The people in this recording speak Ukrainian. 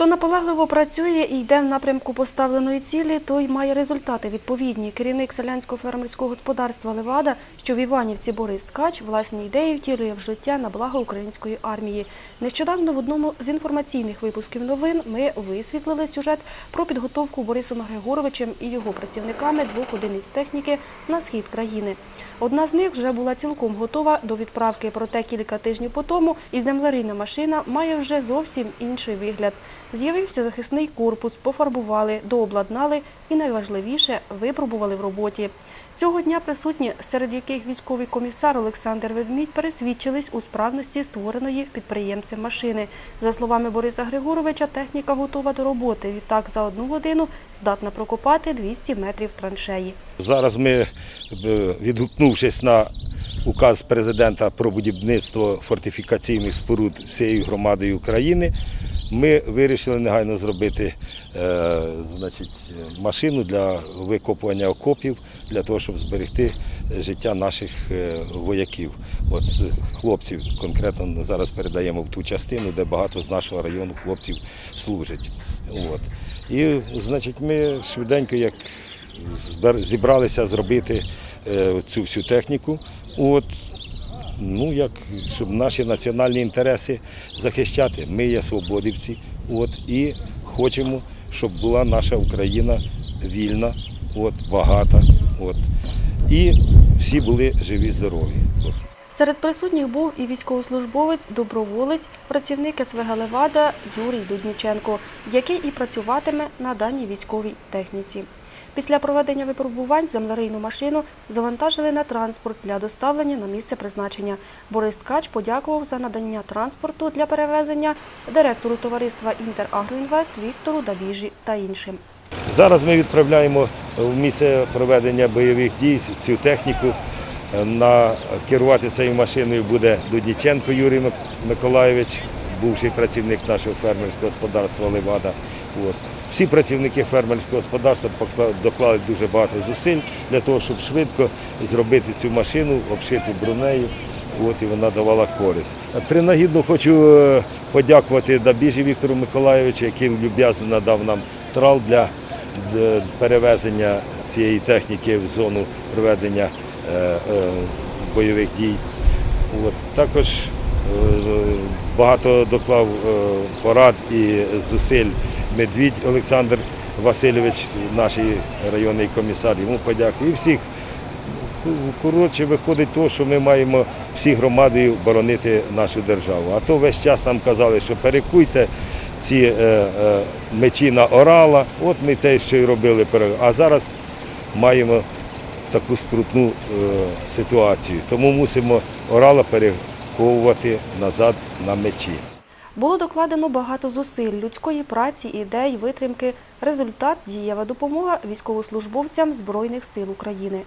Хто наполегливо працює і йде в напрямку поставленої цілі, той має результати відповідні. Керівник селянського фермерського господарства Левада, що в Іванівці Борис Ткач, власні ідеї втілює в життя на благо української армії. Нещодавно в одному з інформаційних випусків новин ми висвітлили сюжет про підготовку Борисом Григоровичем і його працівниками двох одиниць техніки на схід країни. Одна з них вже була цілком готова до відправки, проте кілька тижнів по тому і землерийна машина має вже зовсім інший вигляд. З'явився захисний корпус, пофарбували, дообладнали і найважливіше випробували в роботі. Цього дня присутні, серед яких військовий комісар Олександр Ведмідь пересвідчились у справності створеної підприємцем машини. За словами Бориса Григоровича, техніка готова до роботи. Відтак за одну годину здатна прокопати 200 метрів траншеї. Зараз ми, е, відгукнувшись на указ президента про будівництво фортифікаційних споруд всією громадою України, ми вирішили негайно зробити е, значить, машину для викопування окопів, для того, щоб зберегти життя наших е, вояків. От хлопців конкретно зараз передаємо в ту частину, де багато з нашого району хлопців служать. От. І значить, ми швиденько, як зібралися зробити е, цю всю техніку. От, ну, як, щоб наші національні інтереси захищати. Ми є свободівці. От, і хочемо, щоб була наша Україна вільна, от, багата. От, і всі були живі, здорові. Серед присутніх був і військовослужбовець, доброволець, працівник СВГ Левада Юрій Дудніченко, який і працюватиме на даній військовій техніці. Після проведення випробувань землерийну машину завантажили на транспорт для доставлення на місце призначення. Борис Ткач подякував за надання транспорту для перевезення директору товариства «Інтерагроінвест» Віктору Дабіжі та іншим. Зараз ми відправляємо в місце проведення бойових дій цю техніку. На керувати цією машиною буде Дудніченко Юрій Мик- Миколайович, бувший працівник нашого фермерського господарства Левада. От. Всі працівники фермерського господарства доклали дуже багато зусиль для того, щоб швидко зробити цю машину, обшити бронею. От і вона давала користь. Принагідно хочу е, подякувати Дабіжі Віктору Миколайовичу, який люб'язно надав нам трал для е, перевезення цієї техніки в зону проведення е, бойових дій. От. Також багато доклав е, порад і зусиль Медвідь Олександр Васильович, наш районний комісар, йому подякую. І всіх Коротше, виходить то, що ми маємо всі громадою боронити нашу державу. А то весь час нам казали, що перекуйте ці е, е, мечі на орала. От ми те, що й робили. А зараз маємо таку скрутну е, ситуацію. Тому мусимо орала переховувати назад на мечі. Було докладено багато зусиль, людської праці, ідей, витримки. Результат – дієва допомога військовослужбовцям Збройних сил України.